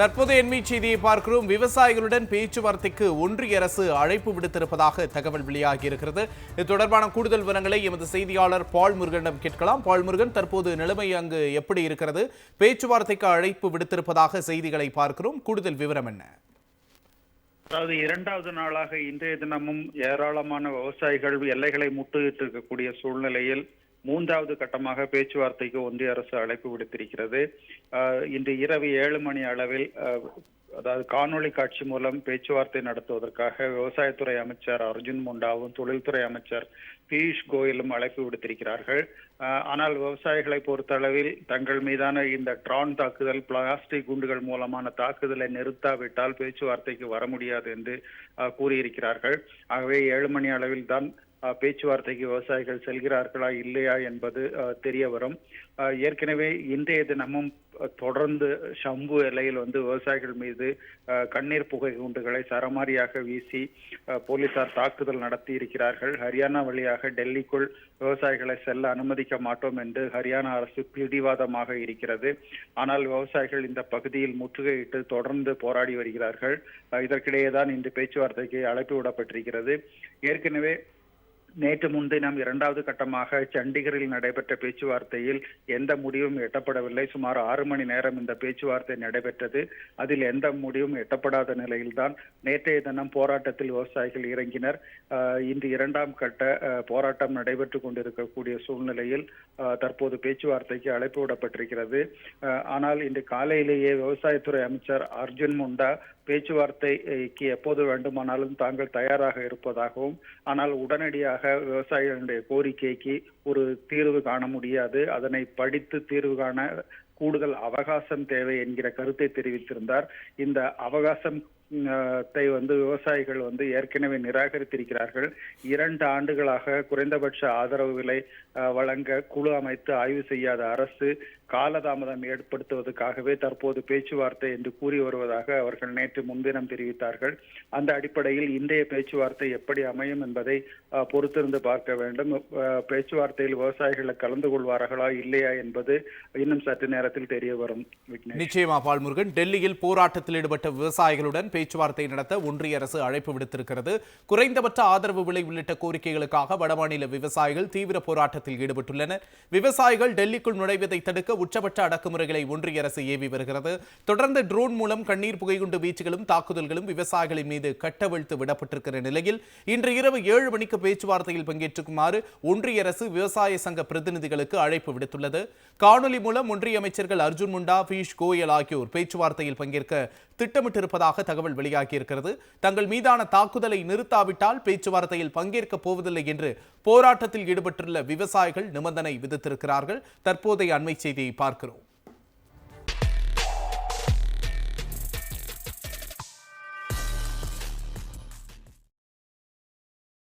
தற்போது எண்மை செய்தியை பார்க்கிறோம். விவசாயிகளுடன் பேச்சுவார்த்தைக்கு ஒன்றிய அரசு அழைப்பு விடுத்திருப்பதாக தகவல் வெளியாகி இருக்கிறது இது தொடர்பான கூடுதல் விவரங்களை எமது செய்தியாளர் பால் முருகனிடம் கேட்கலாம். பால் முருகன் தற்போது நிலைமை அங்கு எப்படி இருக்கிறது? பேச்சுவார்த்தைக்கு அழைப்பு விடுத்திருப்பதாக செய்திகளை பார்க்கிறோம். கூடுதல் விவரம் என்ன? அதாவது இரண்டாவது நாளாக இன்றைய தினமும் ஏராளமான விவசாயிகள் எல்லைகளை முட்டுகிட்டு இருக்கக்கூடிய சூழ்நிலையில் மூன்றாவது கட்டமாக பேச்சுவார்த்தைக்கு ஒன்றிய அரசு அழைப்பு விடுத்திருக்கிறது. இன்று இரவு ஏழு மணி அளவில் அதாவது காணொளி காட்சி மூலம் பேச்சுவார்த்தை நடத்துவதற்காக விவசாயத்துறை அமைச்சர் அர்ஜுன் முண்டாவும் தொழில்துறை அமைச்சர் பியூஷ் கோயலும் அழைப்பு விடுத்திருக்கிறார்கள். ஆனால் விவசாயிகளை பொறுத்தளவில் தங்கள் மீதான இந்த ட்ரான் தாக்குதல் பிளாஸ்டிக் குண்டுகள் மூலமான தாக்குதலை நிறுத்தாவிட்டால் பேச்சுவார்த்தைக்கு வர முடியாது என்று கூறியிருக்கிறார்கள். ஆகவே ஏழு மணி அளவில் தான் பேச்சுவார்த்தைக்கு விவசாயிகள் செல்கிறார்களா இல்லையா என்பது தெரிய வரும். ஏற்கனவே இன்றைய தினமும் தொடர்ந்து சம்பு எல்லையில் வந்து விவசாயிகள் மீது கண்ணீர் புகை குண்டுகளை சரமாரியாக வீசி போலீசார் தாக்குதல் நடத்தி இருக்கிறார்கள். ஹரியானா வழியாக டெல்லிக்குள் விவசாயிகளை செல்ல அனுமதிக்க மாட்டோம் என்று ஹரியானா அரசு பிடிவாதமாக இருக்கிறது. ஆனால் விவசாயிகள் இந்த பகுதியில் முற்றுகையிட்டு தொடர்ந்து போராடி வருகிறார்கள். இதற்கிடையே தான் இன்று பேச்சுவார்த்தைக்கு அழைப்பு விடப்பட்டிருக்கிறது. ஏற்கனவே நேற்று முன்தினம் இரண்டாவது கட்டமாக சண்டிகரில் நடைபெற்ற பேச்சுவார்த்தையில் எந்த முடிவும் எட்டப்படவில்லை. சுமார் ஆறு மணி நேரம் இந்த பேச்சுவார்த்தை நடைபெற்றது. அதில் எந்த முடிவும் எட்டப்படாத நிலையில்தான் நேற்றைய தினம் போராட்டத்தில் விவசாயிகள் இறங்கினர். இன்று இரண்டாம் கட்ட போராட்டம் நடைபெற்று கொண்டிருக்கக்கூடிய சூழ்நிலையில் தற்போது பேச்சுவார்த்தைக்கு அழைப்பு விடப்பட்டிருக்கிறது. ஆனால் இன்று காலையிலேயே விவசாயத்துறை அமைச்சர் அர்ஜுன் முண்டா பேச்சுவார்த்தைக்கு எப்போது வேண்டுமானாலும் தாங்கள் தயாராக இருப்பதாகவும் ஆனால் உடனடியாக விவசாயிகளுடைய கோரிக்கைக்கு ஒரு தீர்வு காண முடியாது. அதனை படித்து தீர்வு காண கூடுதல் அவகாசம் தேவை என்கிற கருத்தை தெரிவித்திருந்தார். இந்த அவகாசம் வந்து விவசாயிகள் வந்து ஏற்கனவே நிராகரித்திருக்கிறார்கள். இரண்டு ஆண்டுகளாக குறைந்தபட்ச ஆதரவு விலை வழங்க குழு அமைத்து ஆய்வு செய்யாத அரசு காலதாமதம் ஏற்படுத்துவதற்காகவே தற்போது பேச்சுவார்த்தை என்று கூறி வருவதாக அவர்கள் நேற்று முன்தினம் தெரிவித்தார்கள். அந்த அடிப்படையில் இன்றைய பேச்சுவார்த்தை எப்படி அமையும் என்பதை பொறுத்திருந்து பார்க்க வேண்டும். பேச்சுவார்த்தையில் விவசாயிகளை கலந்து கொள்வார்களா இல்லையா என்பது இன்னும் சற்று நேரத்தில் தெரிய வரும் நிச்சயமா பால் முருகன் டெல்லியில் போராட்டத்தில் ஈடுபட்ட விவசாயிகளுடன் பேச்சுவார்த்தை நடத்த ஒன்றிய அரசு அழைப்பு விடுத்திருக்கிறது. குறைந்தபட்ச ஆதரவு விலை உள்ளிட்ட கோரிக்கைகளுக்காக வடமாநில விவசாயிகள் தீவிர போராட்டத்தில் ஈடுபட்டுள்ளனர். விவசாயிகள் டெல்லிக்குள் நுழைவதை தடுக்க உச்சபட்ச அடக்குமுறைகளை ஒன்றிய அரசு ஏவி வருகிறது. தொடர்ந்து ட்ரோன் மூலம் கண்ணீர் புகைகுண்டு வீச்சுகளும் தாக்குதல்களும் விவசாயிகளின் மீது கட்டவிழ்த்து விடப்பட்டிருக்கிற நிலையில் இன்று இரவு ஏழு மணிக்கு பேச்சுவார்த்தையில் பங்கேற்றுக்குமாறு ஒன்றிய அரசு விவசாய சங்க பிரதிநிதிகளுக்கு அழைப்பு விடுத்துள்ளது. காணொலி மூலம் ஒன்றிய அமைச்சர்கள் அர்ஜுன் முண்டா பியூஷ் கோயல் ஆகியோர் பேச்சுவார்த்தையில் பங்கேற்க திட்டமிட்டிருப்பதாக தகவல் வெளியாகியிருக்கிறது. தங்கள் மீதான தாக்குதலை நிறுத்தாவிட்டால் பேச்சுவார்த்தையில் பங்கேற்கப் போவதில்லை என்று போராட்டத்தில் ஈடுபட்டுள்ள விவசாயிகள் நிபந்தனை விதித்திருக்கிறார்கள். தற்போதைய அண்மை செய்தியை பார்க்கிறோம்.